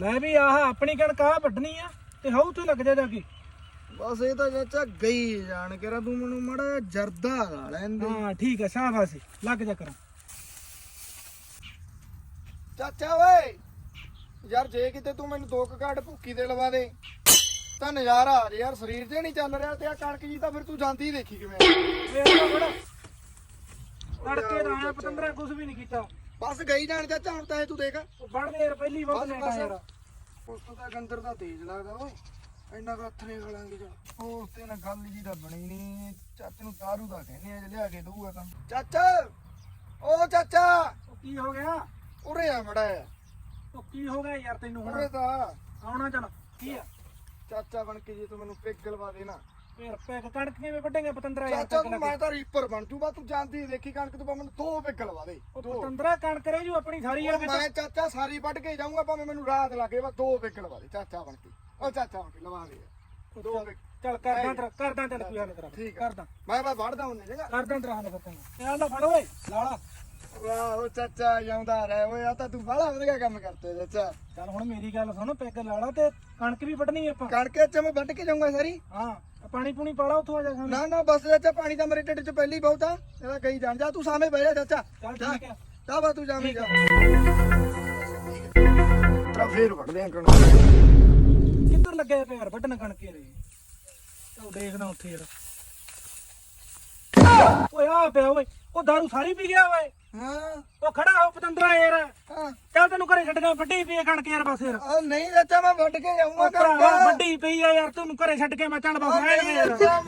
ਲੈ ਵੀ ਆਹ ਆਪਣੀ ਕਣਕ ਆ ਵੱਢਣੀ ਆ ਤੇ ਹਉ ਤੇ ਲੱਗ ਜਾ ਜਾ ਕੇ। ਬਸ ਇਹ ਤਾਂ ਚਾਚਾ ਗਈ ਜਾਣ ਕੇ ਤੂੰ ਮੈਨੂੰ ਮੜਾ ਜਰਦਾ ਲੈਂਦੇ ਹਾਂ ਠੀਕ ਆ ਸ਼ਾਬਾਸ਼। ਲੱਗ ਜਾ ਕਰਾਂ। ਚਾਚਾ ਓਏ! ਯਾਰ ਜੇ ਕਿਤੇ ਤੂੰ ਮੈਨੂੰ ਦੋ ਕੁ ਘਾਟ ਭੁੱਕੀ ਦੇ ਲਵਾ ਦੇ ਤਾਂ ਨਜ਼ਾਰਾ ਆ ਰਿਹਾ। ਯਾਰ ਸਰੀਰ ਜੇ ਨਹੀਂ ਚੱਲ ਰਿਹਾ ਤੇ ਆ ਕਣਕ ਜੀ ਤਾਂ ਫਿਰ ਤੂੰ ਜਾਂਦੀ ਦੇਖੀ ਕਿਵੇਂ ਤੜਕੇ ਦਾ ਆਇਆ ਪਤੰਦਰਾ ਕੁਝ ਵੀ ਨਹੀਂ ਕੀਤਾ। ਬਸ ਗਈ ਜਾਣ ਹੁਣ ਤਾਂ ਇਹ ਤੂੰ ਦੇਖ। ਉਹ ਵੱਢਦੇ ਯਾਰ ਪਹਿਲੀ ਵਾਰ ਬਸ। ਆ ਯਾਰ। ਉਸ ਤੋਂ ਤਾਂ ਗੰਦਰ ਦਾ ਤੇਜ਼ ਲੱਗਦਾ ਓਏ। ਇੰਨਾ ਕੁ ਹੱਥ ਨੇ ਗਲਾਂਗੇ ਜਾ ਉਹ ਤੇ ਨਾ ਗੱਲ ਜੀ ਤਾਂ ਬਣੀ ਨਹੀਂ। ਚਾਚੇ ਨੂੰ ਦਾਰੂ ਦਾ ਕਹਿੰਦੇ ਆ ਜੇ ਲਿਆ ਕੇ ਦਊਗਾ ਤਾਂ ਚਾਚਾ ਓ ਚਾਚਾ। ਉਹ ਕੀ ਹੋ ਗਿਆ? ਉਰੇ ਆ ਮੜਾ। ਉਹ ਕੀ ਹੋ ਗਿਆ ਯਾਰ ਤੈਨੂੰ ਹੁਣ? ਉਰੇ ਤਾਂ। ਆਉਣਾ ਚੱਲ। ਕੀ ਆ? ਚਾਚਾ ਬਣ ਕੇ ਜੇ ਤੂੰ ਮੈਨੂੰ ਪਿੱਗ ਲਵਾ ਦੇ ਨਾ ਪੈਕ ਕਣਕ ਕਿਵੇਂ ਵੱਢੇਗਾ? ਪਤੰਦਰਾ ਯਾਰ ਚਾਚਾ ਤੂੰ ਮੈਂ ਤਾਂ ਰੀਪਰ ਬਣ ਜੂ ਬਾ ਤੂੰ ਜਾਂਦੀ ਦੇਖੀ ਕਣਕ ਤੂੰ ਮੈਨੂੰ ਦੋ ਪਿੱਗ ਲਵਾ ਦੇ। ਉਹ ਦੋ। ਪਤੰਦਰਾ ਕਣਕ ਰਹਿ ਜੂ ਆਪਣੀ ਸਾਰੀ ਯਾਰ ਉਹ ਵਿੱਚ। ਮੈਂ ਚਾਚਾ ਸਾਰੀ ਵੱਢ ਕੇ ਜਾਊਂਗਾ ਭਾਵੇਂ ਮੈਨੂੰ ਰਾਤ ਲੱਗੇ ਬਸ ਦੋ ਪਿੱਗ ਲਵਾ ਦੇ ਚਾਚਾ ਬਣ ਕੇ। ਉਹ ਚਾਚਾ ਬਣ ਕੇ ਲਵਾ ਦੇ। ਦੋ ਪਿੱਗ। ਚੱਲ ਕਰਦਾ ਤੇਰਾ ਕਰਦਾ ਚੱਲ ਕੋਈ ਹੱਲ ਤੇਰਾ। ਠੀਕ ਆ। ਕਰਦਾ ਮੈਂ ਬਸ ਵੱਢਦਾ ਹੁੰਨੇ ਜਗਾ ਕਰਦਾ ਤੇਰਾ ਹੱਲ ਫਿਰ ਤੈਨੂੰ। ਇਹ ਲੈ ਫੜ ਓਏ ਲਾਲਾ। ਵਾਹ ਉਹ ਚਾਚਾ ਜਾਉਂਦਾ ਰਹਿ ਓਏ ਆ ਤਾਂ ਤੂੰ ਬੜਾ ਵਧੀਆ ਕੰਮ ਕਰਤੇ ਚਾਚਾ। ਚੱਲ ਹੁਣ ਮੇਰੀ ਗੱਲ ਸੁਣ ਪੈਗ ਲਾਲਾ ਤੇ ਕਣਕ ਵੀ ਵੱਢਣੀ ਆਪਾਂ। ਕਣਕੇ ਚ ਮੈਂ ਵੱਢ ਕੇ ਜਾਊਂਗਾ ਸਾਰੀ। ਹਾਂ। ਪਾਣੀ ਪੂਣੀ ਪਾਲਾ ਉੱਥੋਂ ਆ ਜਾ ਸਾਨੂੰ ਨਾ ਨਾ ਬਸ ਚਾਚਾ ਪਾਣੀ ਤਾਂ ਮੇਰੇ ਢਿੱਡ ਚ ਪਹਿਲੀ ਹੀ ਬਹੁਤ ਆ। ਇਹਦਾ ਕਈ ਜਾਣ ਜਾ ਤੂੰ ਸਾਹਮਣੇ ਬਹਿ ਜਾ ਚਾਚਾ। ਚੱਲ ਠੀਕ ਜਾ ਬਾ ਤੂੰ ਜਾਵੇਂ ਜਾ ਆ। ਤਰਾ ਫੇਰ ਵੱਢਦੇ ਆ ਕਣਕ। ਕਿੱਧਰ ਲੱਗਿਆ ਪਿਆ ਯਾਰ ਵੱਢਣ ਕਣਕੇ ਦੇ ਚੱਲ ਦੇਖਦਾ ਉੱਥੇ ਯਾਰ। ਓਏ ਆ ਪਿਆ ਓਏ ਉਹ ਦਾਰੂ ਸਾਰੀ ਪੀ ਗਿਆ ਓਏ। ਹਾਂ। ਉਹ ਖੜਾ ਹੋ ਪਤੰਦਰਾ ਯਾਰ। ਹਾਂ। ਚੱਲ ਤੈਨੂੰ ਘਰੇ ਛੱਡ ਕੇ ਵੱਡੀ ਪਈ ਆ ਕਣਕ ਯਾਰ ਬਸ ਯਾਰ ਨਹੀਂ ਚਾਚਾ ਮੈਂ ਵੱਢ ਕੇ ਜਾਊਂਗਾ ਭਰਾਵਾ ਵੱਡੀ ਪਈ ਆ ਯਾਰ ਤੈਨੂੰ ਘਰੇ ਛੱਡ ਕੇ ਮੈਂ ਚੱਲ ਬਸ ਦੇ ਯਾਰ। ਚਾਚਾ